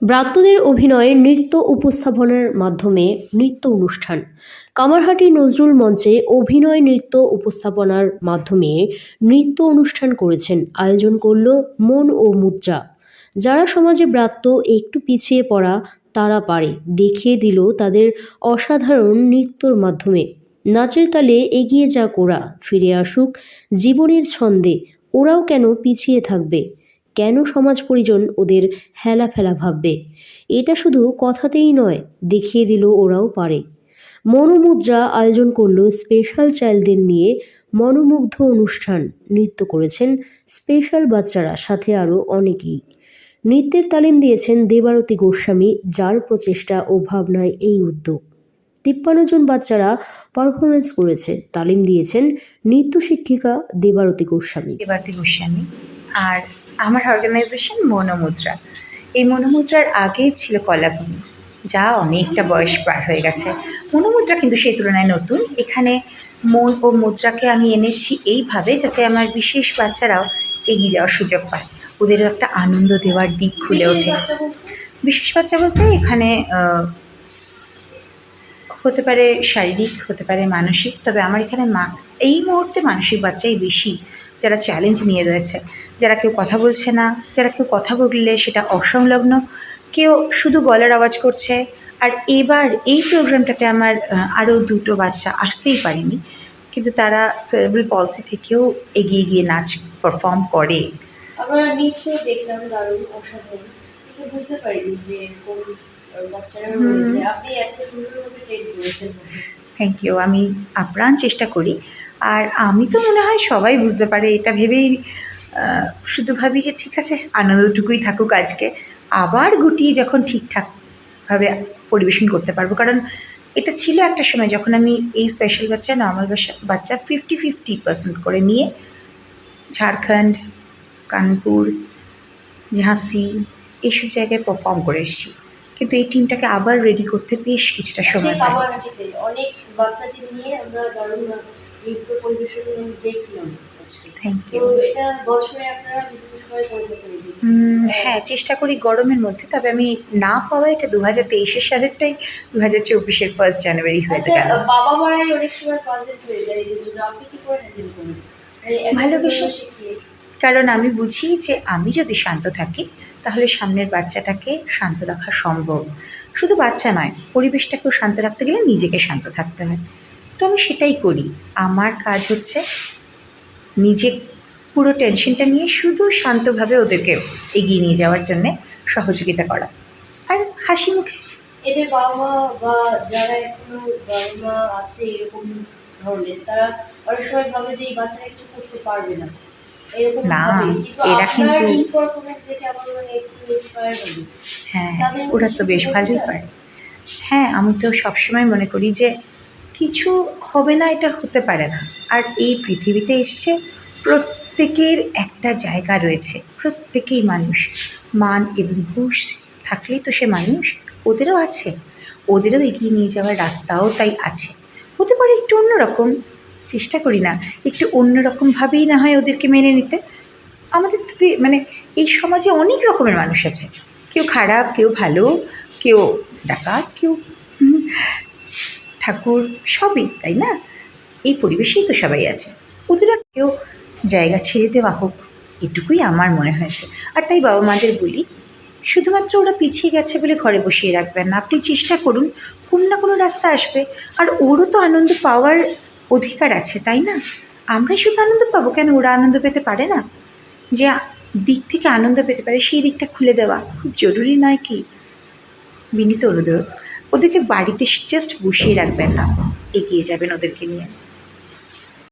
ব্রাত্যদের অভিনয়ে নৃত্য উপস্থাপনার মাধ্যমে নৃত্য অনুষ্ঠান। কামারহাটি নজরুল মঞ্চে অভিনয় নৃত্য উপস্থাপনার মাধ্যমে নৃত্য অনুষ্ঠান করেছেন। আয়োজন করল মন ও মুদ্রা। যারা সমাজে ব্রাত্য একটু পিছিয়ে পড়া, তারা পারে। দেখিয়ে দিল তাদের অসাধারণ নৃত্যর মাধ্যমে। নাচের তালে এগিয়ে যা ওরা ফিরে আসুক জীবনের ছন্দে। ওরাও কেন পিছিয়ে থাকবে? কেন সমাজ পরিজন ওদের হেলা ফেলা ভাববে? এটা শুধু কথাতেই নয়, দেখিয়ে দিল ওরাও পারে। মনোমুদ্রা আয়োজন করল স্পেশাল চাইল্ডদের নিয়ে মনোমুগ্ধ অনুষ্ঠান। নৃত্য করেছেন স্পেশাল বাচ্চারা, সাথে আরও অনেকেই। নৃত্যের তালিম দিয়েছেন দেবারতী গোস্বামী, যার প্রচেষ্টা ও ভাবনায় এই উদ্যোগ। তিপ্পান্ন জন বাচ্চারা পারফরমেন্স করেছে। তালিম দিয়েছেন নৃত্য শিক্ষিকা দেবারতী গোস্বামী। দেবারতী গোস্বামী। আর আমার অর্গানাইজেশন মনোমুদ্রা। এই মনোমুদ্রার আগেই ছিল কলাভূমি, যা অনেকটা বয়স পার হয়ে গেছে। মনোমুদ্রা কিন্তু সেই তুলনায় নতুন। এখানে মন ও মুদ্রাকে আমি এনেছি এইভাবে যাতে আমার বিশেষ বাচ্চারাও এগিয়ে যাওয়ার সুযোগ পায়। ওদেরও একটা আনন্দ দেওয়ার দিক খুলে ওঠে। বিশেষ বাচ্চা বলতে এখানে হতে পারে শারীরিক, হতে পারে মানসিক, তবে আমার এখানে মা, এই মুহূর্তে মানসিক বাচ্চাই বেশি যারা চ্যালেঞ্জ নিয়ে রয়েছে যারা কেউ কথা বলছে না যারা কেউ কথা বললে সেটা অসংলগ্ন কেউ শুধু গলার আওয়াজ করছে আর এবার এই প্রোগ্রামটাতে আমার আরও দুটো বাচ্চা আসতেই পারেনি কিন্তু তারা সেরেব্রাল পলসি থেকেও এগিয়ে গিয়ে নাচ পারফর্ম করে। দেখলাম দারুণ অসাধারণ। বুঝতে পারিনি যে কোন বাচ্চারা রয়েছে। আপনি এত সুন্দরভাবে ট্রেন করেছেন। থ্যাংক ইউ আমি আপ্রাণ চেষ্টা করি। আর আমি তো মনে হয় সবাই বুঝতে পারে, এটা ভেবেই শুধু ভাবি যে ঠিক আছে, আনন্দটুকুই থাকুক আজকে। আবার গুটিয়ে যখন ঠিকঠাকভাবে পরিবেশন করতে পারব, কারণ এটা ছিল একটা সময় যখন আমি এই স্পেশাল বাচ্চা নর্মাল বাচ্চা ফিফটি ফিফটি পার্সেন্ট করে নিয়ে ঝাড়খণ্ড, কানপুর, ঝাঁসি, এইসব জায়গায় পারফর্ম করে এসেছি। কিন্তু এই টিমটাকে আবার রেডি করতে বেশ কিছুটা সময় লাগছে। অনেক বাচ্চাদের নিয়ে আমরা দারুণ নৃত্য পরিবেশন দেখলাম থ্যাংক ইউ হ্যাঁ। চেষ্টা করি গরমের মধ্যে তবে আমি না পাওয়া এটা দু হাজার তেইশের সালেরটাই দু হাজার চব্বিশের ফার্স্ট জানুয়ারি হয়ে আচ্ছা গেল। বাবা মারাই অনেক সময় হয়ে যায় আপনি কি করে মানে ভালোবেসে। কারণ আমি বুঝি যে আমি যদি শান্ত থাকি তাহলে সামনের বাচ্চাটাকে শান্ত রাখা সম্ভব। শুধু বাচ্চা নয়, পরিবেশটাকেও শান্ত রাখতে গেলে নিজেকে শান্ত থাকতে হয়। তো আমি সেটাই করি। আমার কাজ হচ্ছে নিজে পুরো টেনশনটা নিয়ে শুধু শান্তভাবে ওদেরকে এগিয়ে নিয়ে যাওয়ার জন্যে সহযোগিতা করা। আর হাসি মুখে। এদের বাবা মা বা যারা এখনও বাবা মা আছে এরকম ধরনের, তারা অনেক সময় ভাবে যে এই বাচ্চারা কিছু করতে পারবে না। না, এরা কিন্তু- হ্যাঁ তাদের ওরা তো বেশ ভালোই পারে। হ্যাঁ আমি তো সবসময় মনে করি যে কিছু হবে না এটা হতে পারে না। আর এই পৃথিবীতে এসছে প্রত্যেকের একটা জায়গা রয়েছে প্রত্যেকেই মানুষ। মান এবং হুঁশ থাকলেই তো সে মানুষ ওদেরও আছে। ওদেরও এগিয়ে নিয়ে যাওয়ার রাস্তাও তাই আছে। হতে পারে একটু অন্যরকম চেষ্টা করি না। একটু অন্যরকমভাবেই না হয় ওদেরকে মেনে নিতে। আমাদের তো মানে এই সমাজে অনেক রকমের মানুষ আছে। কেউ খারাপ, কেউ ভালো, কেউ ডাকাত, কেউ ঠাকুর সবই, তাই না? এই পরিবেশেই তো সবাই আছে। ওদেরও কেউ জায়গা ছেড়ে দেওয়া হোক, এটুকুই আমার মনে হয়েছে। আর তাই বাবা মাদের বলি, শুধুমাত্র ওরা পিছিয়ে গেছে বলে ঘরে বসিয়ে রাখবেন না। আপনি চেষ্টা করুন, কোনো না কোনো রাস্তা আসবে। আর ওরও তো আনন্দ পাওয়ার অধিকার আছে, তাই না? আমরা শুধু আনন্দ পাবো কেন? ওরা আনন্দ পেতে পারে না। যে দিক থেকে আনন্দ পেতে পারে, সেই দিকটা খুলে দেওয়া খুব জরুরি নয় কি? বিনীত অনুরোধ। ওদেরকে বাড়িতে জাস্ট বসিয়ে রাখবেন না। এগিয়ে যাবেন ওদেরকে নিয়ে।